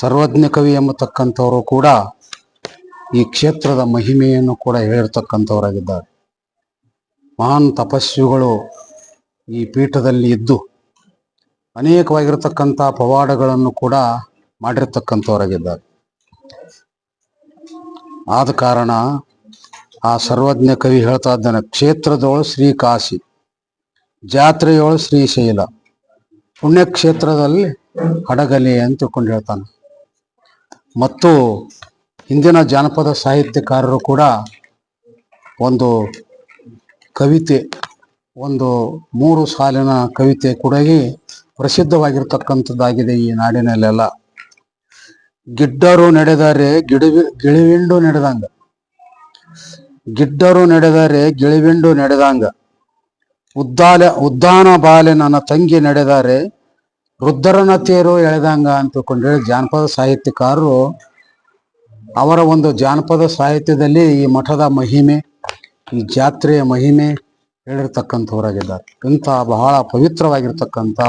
ಸರ್ವಜ್ಞ ಕವಿ ಎಂಬತಕ್ಕಂಥವರು ಕೂಡ ಈ ಕ್ಷೇತ್ರದ ಮಹಿಮೆಯನ್ನು ಕೂಡ ಹೇಳಿರ್ತಕ್ಕಂಥವರಾಗಿದ್ದಾರೆ. ಮಹಾನ್ ತಪಸ್ವಿಗಳು ಈ ಪೀಠದಲ್ಲಿ ಇದ್ದು ಅನೇಕವಾಗಿರತಕ್ಕಂಥ ಪವಾಡಗಳನ್ನು ಕೂಡ ಮಾಡಿರ್ತಕ್ಕಂಥವರಾಗಿದ್ದಾರೆ. ಆದ ಕಾರಣ ಆ ಸರ್ವಜ್ಞ ಕವಿ ಹೇಳ್ತಾ ಇದ್ದಾನೆ, ಕ್ಷೇತ್ರದೊಳು ಶ್ರೀ ಕಾಶಿ, ಜಾತ್ರೆಯೊಳು ಶ್ರೀಶೈಲ ಪುಣ್ಯಕ್ಷೇತ್ರದಲ್ಲಿ ಹಡಗಲಿ ಅಂತ ತಿಳ್ಕೊಂಡು ಹೇಳ್ತಾನೆ. ಮತ್ತು ಹಿಂದಿನ ಜಾನಪದ ಸಾಹಿತ್ಯಕಾರರು ಕೂಡ ಒಂದು ಕವಿತೆ, ಒಂದು ಮೂರು ಸಾಲಿನ ಕವಿತೆ ಕೂಡ ಪ್ರಸಿದ್ಧವಾಗಿರ್ತಕ್ಕಂಥದ್ದಾಗಿದೆ ಈ ನಾಡಿನಲ್ಲೆಲ್ಲ. ಗಿಡ್ಡರು ನಡೆದರೆ ಗಿಡವಿ ಗಿಳಿವಿಂಡು ನಡೆದಂಗ. ಗಿಡ್ಡರು ನಡೆದರೆ ಗಿಳಿವಿಂಡು ನಡೆದಂಗ. ಉದ್ದಾಲ, ಉದ್ದಾನ ಬಾಲೆ ನನ್ನ ತಂಗಿ ನಡೆದರೆ ರುದ್ರನ ತೇರು ಎಳೆದಂಗ ಅಂತ ಜಾನಪದ ಸಾಹಿತ್ಯಕಾರರು ಅವರ ಒಂದು ಜಾನಪದ ಸಾಹಿತ್ಯದಲ್ಲಿ ಈ ಮಠದ ಮಹಿಮೆ, ಈ ಜಾತ್ರೆಯ ಮಹಿಮೆ ಹೇಳಿರ್ತಕ್ಕಂಥವರಾಗಿದ್ದಾರೆ. ಇಂಥ ಬಹಳ ಪವಿತ್ರವಾಗಿರ್ತಕ್ಕಂಥ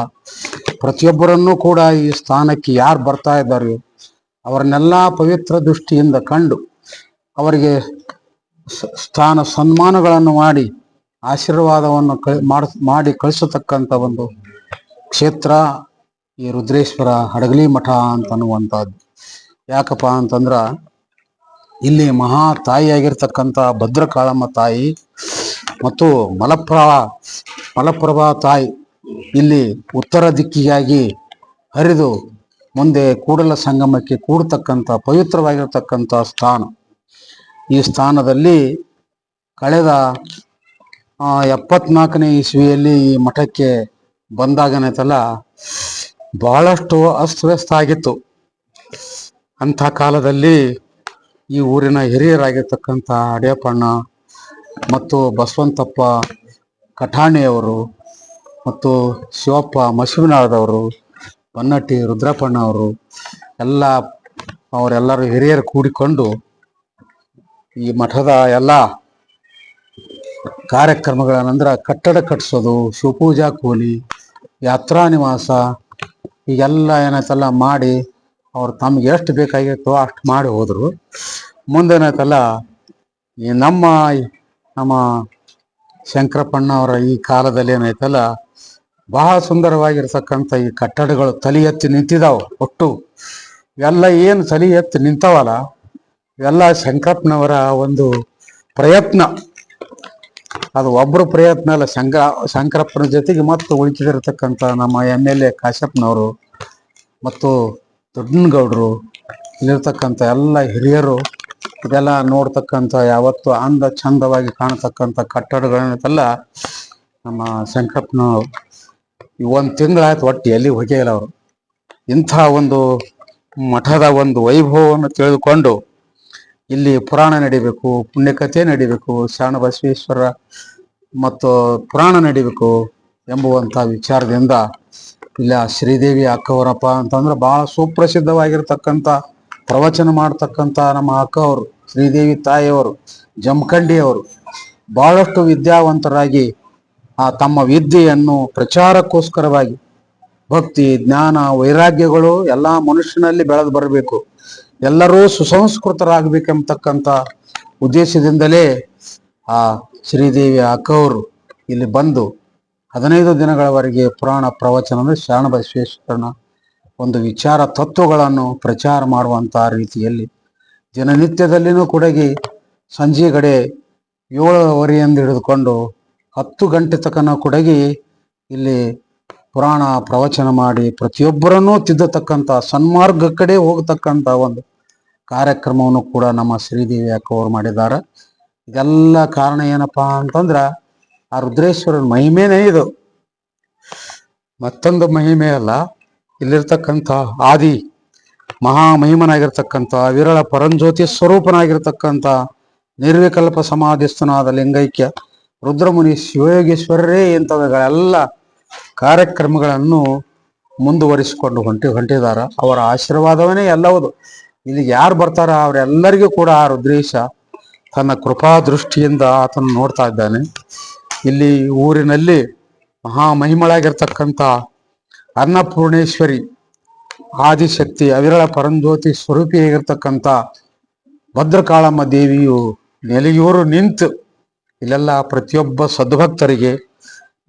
ಪ್ರತಿಯೊಬ್ಬರನ್ನೂ ಕೂಡ ಈ ಸ್ಥಾನಕ್ಕೆ ಯಾರು ಬರ್ತಾ ಇದ್ದಾರೆ ಅವರನ್ನೆಲ್ಲ ಪವಿತ್ರ ದೃಷ್ಟಿಯಿಂದ ಕಂಡು ಅವರಿಗೆ ಸ್ಥಾನ ಸನ್ಮಾನಗಳನ್ನು ಮಾಡಿ ಆಶೀರ್ವಾದವನ್ನು ಮಾಡಿ ಕಳಿಸತಕ್ಕಂಥ ಒಂದು ಕ್ಷೇತ್ರ ಈ ರುದ್ರೇಶ್ವರ ಹಡಗಲಿ ಮಠ ಅಂತ ಅಂತನ್ನುವಂಥದ್ದು. ಯಾಕಪ್ಪ ಅಂತಂದ್ರ ಇಲ್ಲಿ ಮಹಾ ತಾಯಿಯಾಗಿರ್ತಕ್ಕಂಥ ಭದ್ರಕಾಳಮ್ಮ ತಾಯಿ ಮತ್ತು ಮಲಪ್ರಭ, ಮಲಪ್ರಭಾ ತಾಯಿ ಇಲ್ಲಿ ಉತ್ತರ ದಿಕ್ಕಿಗಾಗಿ ಹರಿದು ಮುಂದೆ ಕೂಡಲ ಸಂಗಮಕ್ಕೆ ಕೂಡತಕ್ಕಂಥ ಪವಿತ್ರವಾಗಿರ್ತಕ್ಕಂಥ ಸ್ಥಾನ. ಈ ಸ್ಥಾನದಲ್ಲಿ ಕಳೆದ ಎಪ್ಪತ್ನಾಲ್ಕನೇ ಇಸ್ವಿಯಲ್ಲಿ ಈ ಮಠಕ್ಕೆ ಬಂದಾಗನೇತಲ್ಲ ಬಹಳಷ್ಟು ಅಸ್ತವ್ಯಸ್ತ ಆಗಿತ್ತು. ಅಂಥ ಕಾಲದಲ್ಲಿ ಈ ಊರಿನ ಹಿರಿಯರಾಗಿರ್ತಕ್ಕಂಥ ಅಡಿಯಪ್ಪಣ್ಣ ಮತ್ತು ಬಸವಂತಪ್ಪ ಕಠಾಣಿಯವರು ಮತ್ತು ಶಿವಪ್ಪ ಮಸಿವಿನಾಳದವರು ಬನ್ನಟ್ಟಿ ರುದ್ರಪ್ಪಣ್ಣ ಅವರು ಎಲ್ಲ ಅವರೆಲ್ಲರೂ ಹಿರಿಯರು ಕೂಡಿಕೊಂಡು ಈ ಮಠದ ಎಲ್ಲ ನಂತರ ಕಟ್ಟಡ ಕಟ್ಟಿಸೋದು, ಶಿವಪೂಜಾ ಕೂಲಿ, ಯಾತ್ರಾ ನಿವಾಸ ಈಗೆಲ್ಲ ಏನಾಯ್ತಲ್ಲ, ಮಾಡಿ ಅವ್ರು ತಮ್ಗೆ ಎಷ್ಟು ಬೇಕಾಗಿತ್ತೋ ಅಷ್ಟು ಮಾಡಿ ಹೋದರು. ಮುಂದೆ ಏನಾಯ್ತಲ್ಲ, ಈ ನಮ್ಮ ನಮ್ಮ ಶಂಕರಪ್ಪಣ್ಣ ಅವರ ಈ ಕಾಲದಲ್ಲಿ ಏನಾಯ್ತಲ್ಲ, ಬಹಳ ಸುಂದರವಾಗಿರ್ತಕ್ಕಂಥ ಈ ಕಟ್ಟಡಗಳು ತಲೆ ಎತ್ತಿ ನಿಂತಿದ್ದಾವೆ ಒಟ್ಟು. ಎಲ್ಲ ಏನು ತಲೆ ಎತ್ತಿ ನಿಂತವಲ್ಲ, ಎಲ್ಲ ಶಂಕರಪ್ಪನವರ ಒಂದು ಪ್ರಯತ್ನ. ಅದು ಒಬ್ಬರು ಪ್ರಯತ್ನ ಅಲ್ಲ ಶಂಕ ಶಂಕರಪ್ಪನ ಜೊತೆಗೆ ಮತ್ತು ಉಳಿಕಿದಿರತಕ್ಕಂಥ ನಮ್ಮ ಎಂ ಎಲ್ ಎ ಕಾಶ್ಯಪ್ಪನವರು ಮತ್ತು ದೊಡ್ಡನಗೌಡರು ಇಲ್ಲಿರ್ತಕ್ಕಂಥ ಎಲ್ಲ ಹಿರಿಯರು ಇದೆಲ್ಲ ನೋಡ್ತಕ್ಕಂಥ ಯಾವತ್ತು ಅಂದ ಚಂದವಾಗಿ ಕಾಣತಕ್ಕಂಥ ಕಟ್ಟಡಗಳನ್ನೆಲ್ಲ ನಮ್ಮ ಶಂಕರಪ್ಪನವರು ಒಂದು ತಿಂಗಳಾಯ್ತು ಒಟ್ಟು ಎಲ್ಲಿ ಹೋಗಿಲ್ಲ ಅವರು. ಇಂಥ ಒಂದು ಮಠದ ಒಂದು ವೈಭವವನ್ನು ತಿಳಿದುಕೊಂಡು ಇಲ್ಲಿ ಪುರಾಣ ನಡಿಬೇಕು, ಪುಣ್ಯಕಥೆ ನಡಿಬೇಕು, ಶರಣ ಬಸವೇಶ್ವರ ಮತ್ತು ಪುರಾಣ ನಡಿಬೇಕು ಎಂಬುವಂಥ ವಿಚಾರದಿಂದ ಇಲ್ಲ ಶ್ರೀದೇವಿ ಅಕ್ಕವರಪ್ಪ ಅಂತಂದ್ರೆ ಬಹಳ ಸುಪ್ರಸಿದ್ಧವಾಗಿರ್ತಕ್ಕಂಥ, ಪ್ರವಚನ ಮಾಡ್ತಕ್ಕಂಥ ನಮ್ಮ ಅಕ್ಕ ಅವರು ಶ್ರೀದೇವಿ ತಾಯಿಯವರು, ಜಮಖಂಡಿಯವರು ಬಹಳಷ್ಟು ವಿದ್ಯಾವಂತರಾಗಿ ಆ ತಮ್ಮ ವಿದ್ಯೆಯನ್ನು ಪ್ರಚಾರಕ್ಕೋಸ್ಕರವಾಗಿ ಭಕ್ತಿ, ಜ್ಞಾನ, ವೈರಾಗ್ಯಗಳು ಎಲ್ಲ ಮನುಷ್ಯನಲ್ಲಿ ಬೆಳೆದು ಬರಬೇಕು. ಎಲ್ಲರೂ ಸುಸಂಸ್ಕೃತರಾಗಬೇಕೆಂಬತಕ್ಕಂಥ ಉದ್ದೇಶದಿಂದಲೇ ಆ ಶ್ರೀದೇವಿ ಅಕ್ಕವರು ಇಲ್ಲಿ ಬಂದು ಹದಿನೈದು ದಿನಗಳವರೆಗೆ ಪುರಾಣ ಪ್ರವಚನ ಅಂದರೆ ಶರಣ ಬಸವೇಶ್ವರನ ಒಂದು ವಿಚಾರ ತತ್ವಗಳನ್ನು ಪ್ರಚಾರ ಮಾಡುವಂತ ರೀತಿಯಲ್ಲಿ ದಿನನಿತ್ಯದಲ್ಲಿನೂ ಕೂಡಗಿ ಸಂಜೆ ಕಡೆ ಏಳುವರೆಯಿಂದ ಹಿಡಿದುಕೊಂಡು ಹತ್ತು ಗಂಟೆ ತನಕ ಕೂಡಗಿ ಇಲ್ಲಿ ಪುರಾಣ ಪ್ರವಚನ ಮಾಡಿ ಪ್ರತಿಯೊಬ್ಬರನ್ನೂ ತಿದ್ದತಕ್ಕಂಥ ಸನ್ಮಾರ್ಗ ಕಡೆ ಹೋಗತಕ್ಕಂಥ ಒಂದು ಕಾರ್ಯಕ್ರಮವನ್ನು ಕೂಡ ನಮ್ಮ ಶ್ರೀದೇವಿ ಅಕ್ಕವರು ಮಾಡಿದ್ದಾರೆ. ಇದೆಲ್ಲ ಕಾರಣ ಏನಪ್ಪಾ ಅಂತಂದ್ರ ಆ ರುದ್ರೇಶ್ವರನ ಮಹಿಮೆನೇ ಇದು. ಮತ್ತೊಂದು ಮಹಿಮೆ ಅಲ್ಲ, ಇಲ್ಲಿರ್ತಕ್ಕಂಥ ಆದಿ ಮಹಾ ಮಹಿಮನಾಗಿರ್ತಕ್ಕಂಥ ವಿರಳ ಪರಂಜ್ಯೋತಿ ಸ್ವರೂಪನಾಗಿರ್ತಕ್ಕಂಥ ನಿರ್ವಿಕಲ್ಪ ಸಮಾಧಿಸ್ತನಾದ ಲಿಂಗೈಕ್ಯ ರುದ್ರಮುನಿ ಶಿವಯೋಗೇಶ್ವರರೇ ಇಂಥವುಗಳೆಲ್ಲ ಕಾರ್ಯಕ್ರಮಗಳನ್ನು ಮುಂದುವರಿಸಿಕೊಂಡು ಹೊಂಟಿ ಹೊಂಟಿದ್ದಾರೆ. ಅವರ ಆಶೀರ್ವಾದವನೇ ಎಲ್ಲವುದು ಇಲ್ಲಿಗೆ ಯಾರು ಬರ್ತಾರ ಅವರೆಲ್ಲರಿಗೂ ಕೂಡ ಆ ರುದ್ರೇಶ ತನ್ನ ಕೃಪಾ ದೃಷ್ಟಿಯಿಂದ ಆತನು ನೋಡ್ತಾ ಇದ್ದಾನೆ. ಇಲ್ಲಿ ಊರಿನಲ್ಲಿ ಮಹಾ ಮಹಿಮಳಾಗಿರ್ತಕ್ಕಂಥ ಅನ್ನಪೂರ್ಣೇಶ್ವರಿ, ಆದಿಶಕ್ತಿ, ಅವಿರಳ ಪರಂಜ್ಯೋತಿ ಸ್ವರೂಪಿಯಾಗಿರ್ತಕ್ಕಂಥ ಭದ್ರಕಾಳಮ್ಮ ದೇವಿಯು ನೆಲೆಯೂರು ನಿಂತು ಇಲ್ಲೆಲ್ಲ ಪ್ರತಿಯೊಬ್ಬ ಸದ್ಭಕ್ತರಿಗೆ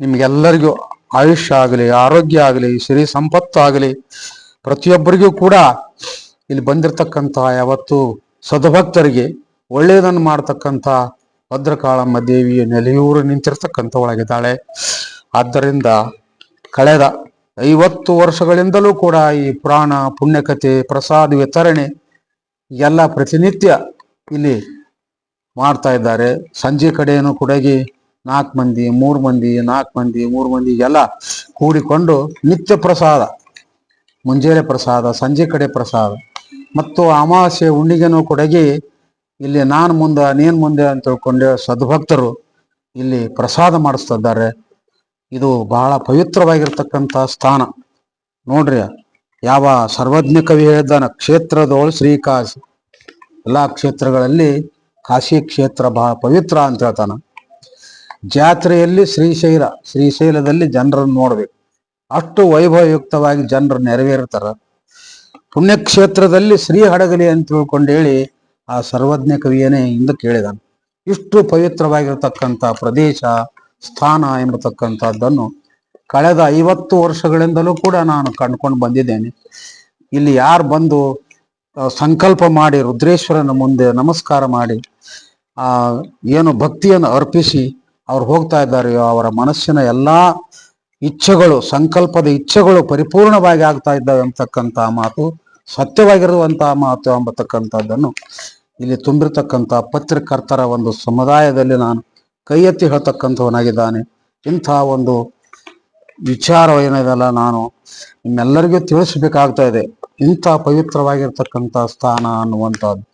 ನಿಮ್ಗೆಲ್ಲರಿಗೂ ಆಯುಷ್ಯ ಆಗಲಿ, ಆರೋಗ್ಯ ಆಗಲಿ, ಸಿರಿ ಸಂಪತ್ತು ಆಗಲಿ, ಪ್ರತಿಯೊಬ್ಬರಿಗೂ ಕೂಡ ಇಲ್ಲಿ ಬಂದಿರತಕ್ಕಂಥ ಯಾವತ್ತು ಸದ್ಭಕ್ತರಿಗೆ ಒಳ್ಳೆಯದನ್ನು ಮಾಡ್ತಕ್ಕಂಥ ಭದ್ರಕಾಳಮ್ಮ ದೇವಿಯ ನೆಲೆಯೂರು ನಿಂತಿರ್ತಕ್ಕಂಥ ಒಳಗಿದ್ದಾಳೆ ಆದ್ದರಿಂದ ಕಳೆದ ಐವತ್ತು ವರ್ಷಗಳಿಂದಲೂ ಕೂಡ ಈ ಪುರಾಣ, ಪುಣ್ಯಕಥೆ ಪ್ರಸಾದ ವಿತರಣೆ ಎಲ್ಲ ಪ್ರತಿನಿತ್ಯ ಇಲ್ಲಿ ಮಾಡ್ತಾ ಇದ್ದಾರೆ. ಸಂಜೆ ಕಡೆಯನ್ನು ಕೂಡಗಿ ನಾಲ್ಕು ಮಂದಿ, ಮೂರು ಮಂದಿ, ನಾಲ್ಕು ಮಂದಿ, ಮೂರು ಮಂದಿ ಎಲ್ಲ ಕೂಡಿಕೊಂಡು ನಿತ್ಯ ಪ್ರಸಾದ, ಮುಂಜಾನೆ ಪ್ರಸಾದ, ಸಂಜೆ ಕಡೆ ಪ್ರಸಾದ. ಮತ್ತು ಅಮಾವಾಸ್ಯೆ ಹುಣ್ಣಿಗೆನೂ ಕೊಡಗಿ ಇಲ್ಲಿ ನಾನು ಮುಂದೆ, ನೀನು ಮುಂದೆ ಅಂತ ತಿಳ್ಕೊಂಡು ಸದ್ಭಕ್ತರು ಇಲ್ಲಿ ಪ್ರಸಾದ ಮಾಡಿಸ್ತಾ ಇದ್ದಾರೆ ಇದು ಬಹಳ ಪವಿತ್ರವಾಗಿರ್ತಕ್ಕಂಥ ಸ್ಥಾನ. ನೋಡ್ರಿ, ಯಾವ ಸರ್ವಜ್ಞ ಕವಿ ಹೇಳಿದ್ದಾನ, ಕ್ಷೇತ್ರದೋಳು ಶ್ರೀಕಾಶಿ ಎಲ್ಲಾ ಕ್ಷೇತ್ರಗಳಲ್ಲಿ ಕಾಶಿ ಕ್ಷೇತ್ರ ಬಹಳ ಪವಿತ್ರ ಅಂತ ಹೇಳ್ತಾನ. ಜಾತ್ರೆಯಲ್ಲಿ ಶ್ರೀಶೈಲ, ಶ್ರೀಶೈಲದಲ್ಲಿ ಜನರನ್ನು ನೋಡ್ಬೇಕು. ಅಷ್ಟು ವೈಭವಯುಕ್ತವಾಗಿ ಜನರು ನೆರವೇರ್ತಾರ. ಪುಣ್ಯಕ್ಷೇತ್ರದಲ್ಲಿ ಶ್ರೀ ಹಡಗಲಿ ಅಂತ ತಿಳ್ಕೊಂಡು ಹೇಳಿ ಆ ಸರ್ವಜ್ಞ ಕವಿಯನೇ ಇಂದು ಕೇಳಿದಾನೆ. ಇಷ್ಟು ಪವಿತ್ರವಾಗಿರತಕ್ಕಂಥ ಪ್ರದೇಶ, ಸ್ಥಾನ ಎಂಬತಕ್ಕಂಥದ್ದನ್ನು ಕಳೆದ ಐವತ್ತು ವರ್ಷಗಳಿಂದಲೂ ಕೂಡ ನಾನು ಕಂಡುಕೊಂಡು ಬಂದಿದ್ದೇನೆ. ಇಲ್ಲಿ ಯಾರು ಬಂದು ಸಂಕಲ್ಪ ಮಾಡಿ, ರುದ್ರೇಶ್ವರನ ಮುಂದೆ ನಮಸ್ಕಾರ ಮಾಡಿ, ಆ, ಏನು ಭಕ್ತಿಯನ್ನು ಅರ್ಪಿಸಿ ಅವ್ರು ಹೋಗ್ತಾ ಇದ್ದಾರೆಯೋ ಅವರ ಮನಸ್ಸಿನ ಎಲ್ಲ ಇಚ್ಛೆಗಳು, ಸಂಕಲ್ಪದ ಇಚ್ಛೆಗಳು ಪರಿಪೂರ್ಣವಾಗಿ ಆಗ್ತಾ ಇದ್ದಾವೆ ಅಂತಕ್ಕಂಥ ಮಾತು ಸತ್ಯವಾಗಿರುವಂತಹ ಮಾತು ಎಂಬತಕ್ಕಂಥದ್ದನ್ನು ಇಲ್ಲಿ ತುಂಬಿರ್ತಕ್ಕಂಥ ಪತ್ರಕರ್ತರ ಒಂದು ಸಮುದಾಯದಲ್ಲಿ ನಾನು ಕೈ ಎತ್ತಿ ಹೇಳ್ತಕ್ಕಂಥವನಾಗಿದ್ದಾನೆ. ಇಂಥ ಒಂದು ವಿಚಾರ ಏನಿದೆಲ್ಲ ನಾನು ನಿಮ್ಮೆಲ್ಲರಿಗೂ ತಿಳಿಸ್ಬೇಕಾಗ್ತಾ ಇದೆ. ಇಂಥ ಪವಿತ್ರವಾಗಿರ್ತಕ್ಕಂಥ ಸ್ಥಾನ ಅನ್ನುವಂಥದ್ದು.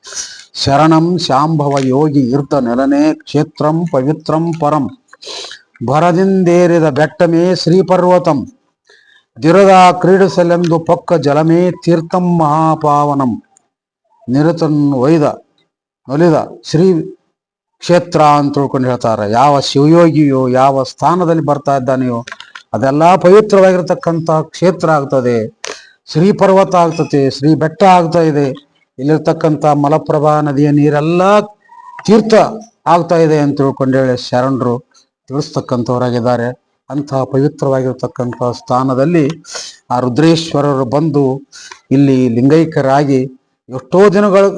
ಶರಣಂ ಶಾಂಭವ ಯೋಗಿ ಇರ್ತ ನೆಲನೇ ಕ್ಷೇತ್ರಂ ಪವಿತ್ರಂ ಪರಂ. ಭರದಿಂದೇರಿದ ಬೆಟ್ಟಮೇ ಶ್ರೀಪರ್ವತಂ. ದಿರದ ಕ್ರೀಡಿಸಲೆಂದು ಪಕ್ಕ ಜಲಮೇ ತೀರ್ಥಂ ಮಹಾಪಾವನಂ. ನಿರತನ್ ಒಯ್ದ ಒಲಿದ ಶ್ರೀ ಕ್ಷೇತ್ರ ಅಂತ ತಿಳ್ಕೊಂಡು ಹೇಳ್ತಾರೆ. ಯಾವ ಶಿವಯೋಗಿಯೋ, ಯಾವ ಸ್ಥಾನದಲ್ಲಿ ಬರ್ತಾ ಇದ್ದಾನೆಯೋ, ಅದೆಲ್ಲ ಪವಿತ್ರವಾಗಿರ್ತಕ್ಕಂಥ ಕ್ಷೇತ್ರ ಆಗ್ತದೆ. ಶ್ರೀ ಪರ್ವತ ಆಗ್ತದೆ, ಶ್ರೀ ಬೆಟ್ಟ ಆಗ್ತಾ ಇದೆ. ಇಲ್ಲಿರ್ತಕ್ಕಂಥ ಮಲಪ್ರಭಾ ನದಿಯ ನೀರೆಲ್ಲ ತೀರ್ಥ ಆಗ್ತಾ ಇದೆ ಅಂತ ತಿಳ್ಕೊಂಡೇಳಿ ಶರಣರು ತಿಳಿಸ್ತಕ್ಕಂಥವರಾಗಿದ್ದಾರೆ. ಅಂತಹ ಪವಿತ್ರವಾಗಿರ್ತಕ್ಕಂಥ ಸ್ಥಾನದಲ್ಲಿ ಆ ರುದ್ರೇಶ್ವರರು ಬಂದು ಇಲ್ಲಿ ಲಿಂಗೈಕ್ಯರಾಗಿ ಎಷ್ಟೋ ದಿನಗಳು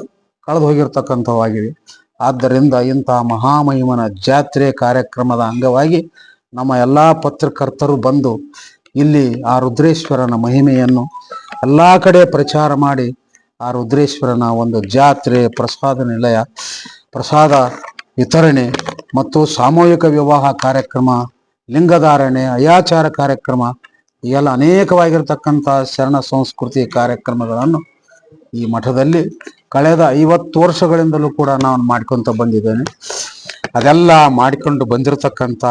ಕಳೆದು ಹೋಗಿರ್ತಕ್ಕಂಥವಾಗಿವೆ. ಆದ್ದರಿಂದ ಇಂತಹ ಮಹಾಮಹಿಮನ ಜಾತ್ರೆ ಕಾರ್ಯಕ್ರಮದ ಅಂಗವಾಗಿ ನಮ್ಮ ಎಲ್ಲ ಪತ್ರಕರ್ತರು ಬಂದು ಇಲ್ಲಿ ಆ ರುದ್ರೇಶ್ವರನ ಮಹಿಮೆಯನ್ನು ಎಲ್ಲ ಕಡೆ ಪ್ರಚಾರ ಮಾಡಿ ಆ ರುದ್ರೇಶ್ವರನ ಒಂದು ಜಾತ್ರೆ, ಪ್ರಸಾದ ನಿಲಯ, ಪ್ರಸಾದ ವಿತರಣೆ ಮತ್ತು ಸಾಮೂಹಿಕ ವಿವಾಹ ಕಾರ್ಯಕ್ರಮ, ಲಿಂಗಧಾರಣೆ, ಅಯಾಚಾರ ಕಾರ್ಯಕ್ರಮ ಎಲ್ಲ ಅನೇಕವಾಗಿರ್ತಕ್ಕಂಥ ಶರಣ ಸಂಸ್ಕೃತಿ ಕಾರ್ಯಕ್ರಮಗಳನ್ನು ಈ ಮಠದಲ್ಲಿ ಕಳೆದ ಐವತ್ತು ವರ್ಷಗಳಿಂದಲೂ ಕೂಡ ನಾನು ಮಾಡ್ಕೊಂತ ಬಂದಿದ್ದೇನೆ. ಅದೆಲ್ಲ ಮಾಡಿಕೊಂಡು ಬಂದಿರತಕ್ಕಂಥ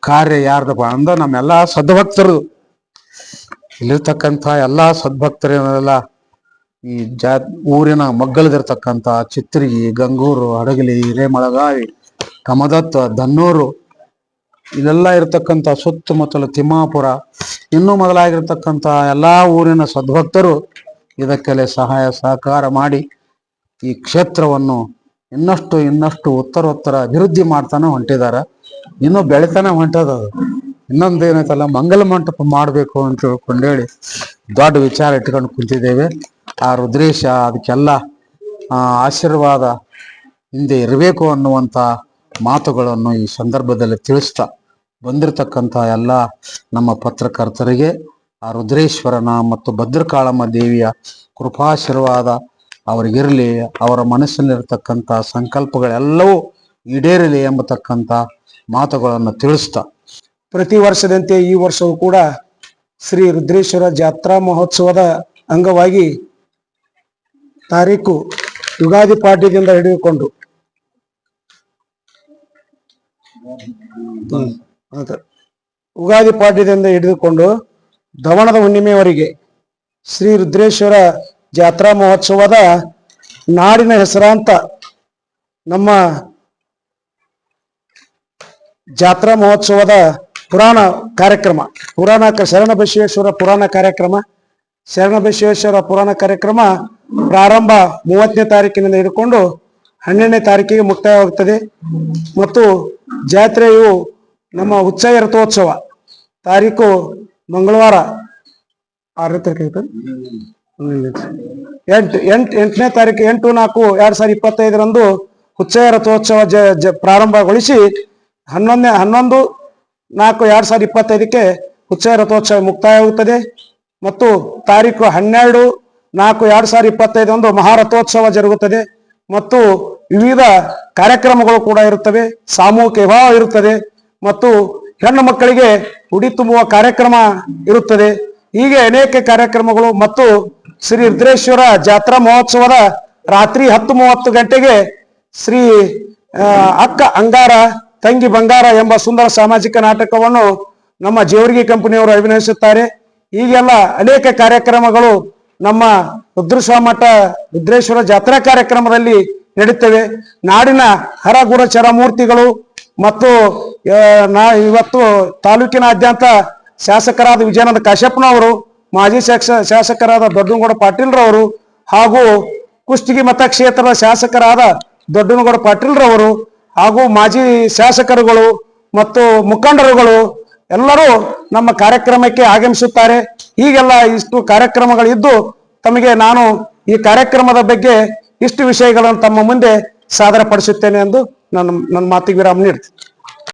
ಕಾರ್ಯ ಯಾರ್ದಪ್ಪ ಅಂದ್ರೆ ನಮ್ಮೆಲ್ಲ ಸದ್ಭಕ್ತರು. ಇಲ್ಲಿರ್ತಕ್ಕಂಥ ಎಲ್ಲ ಸದ್ಭಕ್ತರೆಲ್ಲ ಈ ಜಾ ಊರಿನ ಮಗ್ಗಲದಿರ್ತಕ್ಕಂಥ ಚಿತ್ರಿಗಿ ಗಂಗೂರು, ಹಡಗಲಿ, ಹಿರೇಮಳಗಾವಿ, ಕಮದತ್ತ, ದನ್ನೂರು, ಇಲ್ಲೆಲ್ಲ ಇರತಕ್ಕಂಥ ಸುತ್ತಮುತ್ತಲು ತಿಮ್ಮಾಪುರ, ಇನ್ನೂ ಮೊದಲಾಗಿರ್ತಕ್ಕಂಥ ಎಲ್ಲಾ ಊರಿನ ಸದ್ಭಕ್ತರು ಇದಕ್ಕೆಲ್ಲ ಸಹಾಯ ಸಹಕಾರ ಮಾಡಿ ಈ ಕ್ಷೇತ್ರವನ್ನು ಇನ್ನಷ್ಟು ಇನ್ನಷ್ಟು ಉತ್ತರೋತ್ತರ ಅಭಿವೃದ್ಧಿ ಮಾಡ್ತಾನೆ ಹೊಂಟಿದ್ದಾರೆ. ಇನ್ನೂ ಬೆಳಿತಾನೆ ಹೊಂಟದ ಇನ್ನೊಂದು ಏನೈತಲ್ಲ ಮಂಗಲ ಮಂಟಪ ಮಾಡಬೇಕು ಅಂತ ಹೇಳ್ಕೊಂಡೇಳಿ ಹೇಳಿ ದೊಡ್ಡ ವಿಚಾರ ಇಟ್ಕೊಂಡು ಕುಂತಿದ್ದೇವೆ. ಆ ರುದ್ರೇಶ ಅದಕ್ಕೆಲ್ಲ ಆಶೀರ್ವಾದ ಹಿಂದೆ ಇರಬೇಕು ಅನ್ನುವಂಥ ಮಾತುಗಳನ್ನು ಈ ಸಂದರ್ಭದಲ್ಲಿ ತಿಳಿಸ್ತಾ ಬಂದಿರತಕ್ಕಂಥ ಎಲ್ಲ ನಮ್ಮ ಪತ್ರಕರ್ತರಿಗೆ, ಆ ರುದ್ರೇಶ್ವರನ ಮತ್ತು ಭದ್ರಕಾಳಮ್ಮ ದೇವಿಯ ಕೃಪಾಶೀರ್ವಾದ ಅವರಿಗಿರಲಿ, ಅವರ ಮನಸ್ಸಿನಲ್ಲಿರ್ತಕ್ಕಂಥ ಸಂಕಲ್ಪಗಳೆಲ್ಲವೂ ಈಡೇರಲಿ ಎಂಬತಕ್ಕಂಥ ಮಾತುಗಳನ್ನು ತಿಳಿಸ್ತಾ. ಪ್ರತಿ ವರ್ಷದಂತೆ ಈ ವರ್ಷವೂ ಕೂಡ ಶ್ರೀ ರುದ್ರೇಶ್ವರ ಜಾತ್ರಾ ಮಹೋತ್ಸವದ ಅಂಗವಾಗಿ ತಾರೀಕು ಯುಗಾದಿ ಪಾಡ್ಯದಿಂದ ಹಿಡಿದುಕೊಂಡು. ಉಗಾದಿ ಪಾಡ್ಯದಿಂದ ಹಿಡಿದುಕೊಂಡು ದವಣದ ಹುಣ್ಣಿಮೆಯವರೆಗೆ ಶ್ರೀ ರುದ್ರೇಶ್ವರ ಜಾತ್ರಾ ಮಹೋತ್ಸವದ ನಾಡಿನ ಹೆಸರಾಂತ ನಮ್ಮ ಜಾತ್ರಾ ಮಹೋತ್ಸವದ ಪುರಾಣ ಕಾರ್ಯಕ್ರಮ, ಪುರಾಣ ಶರಣ ಬಸವೇಶ್ವರ ಪುರಾಣ ಕಾರ್ಯಕ್ರಮ ಶರಣಬಸವೇಶ್ವರ ಪುರಾಣ ಕಾರ್ಯಕ್ರಮ ಪ್ರಾರಂಭ ಮೂವತ್ತನೇ ತಾರೀಕಿನಿಂದ ಹಿಡ್ಕೊಂಡು ಹನ್ನೆರಡನೇ ತಾರೀಕಿಗೆ ಮುಕ್ತಾಯವಾಗುತ್ತದೆ. ಮತ್ತು ಜಾತ್ರೆಯು ನಮ್ಮ ಉತ್ಸವ ರಥೋತ್ಸವ ತಾರೀಕು ಮಂಗಳವಾರ. ಆರನೇ ತಾರೀಕು. ಎಂಟು ಎಂಟು, ಎಂಟನೇ ತಾರೀಕು, ಎಂಟು, ನಾಲ್ಕು, ಎರಡ್ ಸಾವಿರದ ಇಪ್ಪತ್ತೈದರಂದು ಉತ್ಸವ ರಥೋತ್ಸವ ಜ ಜ, ಪ್ರಾರಂಭಗೊಳಿಸಿ ಹನ್ನೊಂದನೇ, ಹನ್ನೊಂದು, ನಾಲ್ಕು, ಎರಡ್ ಸಾವಿರದ ಇಪ್ಪತ್ತೈದಕ್ಕೆ ಉತ್ಸವ ರಥೋತ್ಸವ ಮುಕ್ತಾಯವಾಗುತ್ತದೆ. ಮತ್ತು ತಾರೀಕು ಹನ್ನೆರಡು ನಾಲ್ಕು ಎರಡು ಸಾವಿರದ ಇಪ್ಪತ್ತೈದೊಂದು ಮಹಾರಥೋತ್ಸವ ಜರುಗುತ್ತದೆ ಮತ್ತು ವಿವಿಧ ಕಾರ್ಯಕ್ರಮಗಳು ಕೂಡ ಇರುತ್ತವೆ. ಸಾಮೂಹಿಕ ವಿವಾಹ ಇರುತ್ತದೆ ಮತ್ತು ಹೆಣ್ಣು ಮಕ್ಕಳಿಗೆ ಉಡಿ ತುಂಬುವ ಕಾರ್ಯಕ್ರಮ ಇರುತ್ತದೆ. ಹೀಗೆ ಅನೇಕ ಕಾರ್ಯಕ್ರಮಗಳು ಮತ್ತು ಶ್ರೀ ರುದ್ರೇಶ್ವರ ಜಾತ್ರಾ ಮಹೋತ್ಸವದ ರಾತ್ರಿ ಹತ್ತು ಮೂವತ್ತು ಗಂಟೆಗೆ ಶ್ರೀ ಅಕ್ಕ ಅಂಗಾರ, ತಂಗಿ ಬಂಗಾರ ಎಂಬ ಸುಂದರ ಸಾಮಾಜಿಕ ನಾಟಕವನ್ನು ನಮ್ಮ ಜೇವರ್ಗಿ ಕಂಪನಿಯವರು ಅಭಿನಯಿಸುತ್ತಾರೆ. ಹೀಗೆಲ್ಲ ಅನೇಕ ಕಾರ್ಯಕ್ರಮಗಳು ನಮ್ಮ ರುದ್ರಸ್ವಾಮಠ ರುದ್ರೇಶ್ವರ ಜಾತ್ರಾ ಕಾರ್ಯಕ್ರಮದಲ್ಲಿ ನಡೀತವೆ. ನಾಡಿನ ಹರಗುರಚರ ಮೂರ್ತಿಗಳು ಮತ್ತು ನಾ, ಇವತ್ತು ತಾಲೂಕಿನಾದ್ಯಂತ ಶಾಸಕರಾದ ವಿಜಯಾನಂದ ಕಾಶ್ಯಪ್ಪನವರು ಮಾಜಿ ಶಾಸ ಶಾಸಕರಾದ ದೊಡ್ಡನಗೌಡ ಪಾಟೀಲ್ರವರು ಹಾಗೂ ಕುಷ್ಟಗಿ ಮತಕ್ಷೇತ್ರದ ಶಾಸಕರಾದ ದೊಡ್ಡನಗೌಡ ಪಾಟೀಲ್ರವರು ಹಾಗೂ ಮಾಜಿ ಶಾಸಕರುಗಳು ಮತ್ತು ಮುಖಂಡರುಗಳು ಎಲ್ಲರೂ ನಮ್ಮ ಕಾರ್ಯಕ್ರಮಕ್ಕೆ ಆಗಮಿಸುತ್ತಾರೆ. ಹೀಗೆಲ್ಲ ಇಷ್ಟು ಕಾರ್ಯಕ್ರಮಗಳಿದ್ದು ತಮಗೆ ನಾನು ಈ ಕಾರ್ಯಕ್ರಮದ ಬಗ್ಗೆ ಇಷ್ಟು ವಿಷಯಗಳನ್ನು ತಮ್ಮ ಮುಂದೆ ಸಾದರಪಡಿಸುತ್ತೇನೆ ಎಂದು ನನ್ನ ನನ್ನ ಮಾತಿಗೆ ವಿರಾಮ ನೀಡ್ತೀನಿ.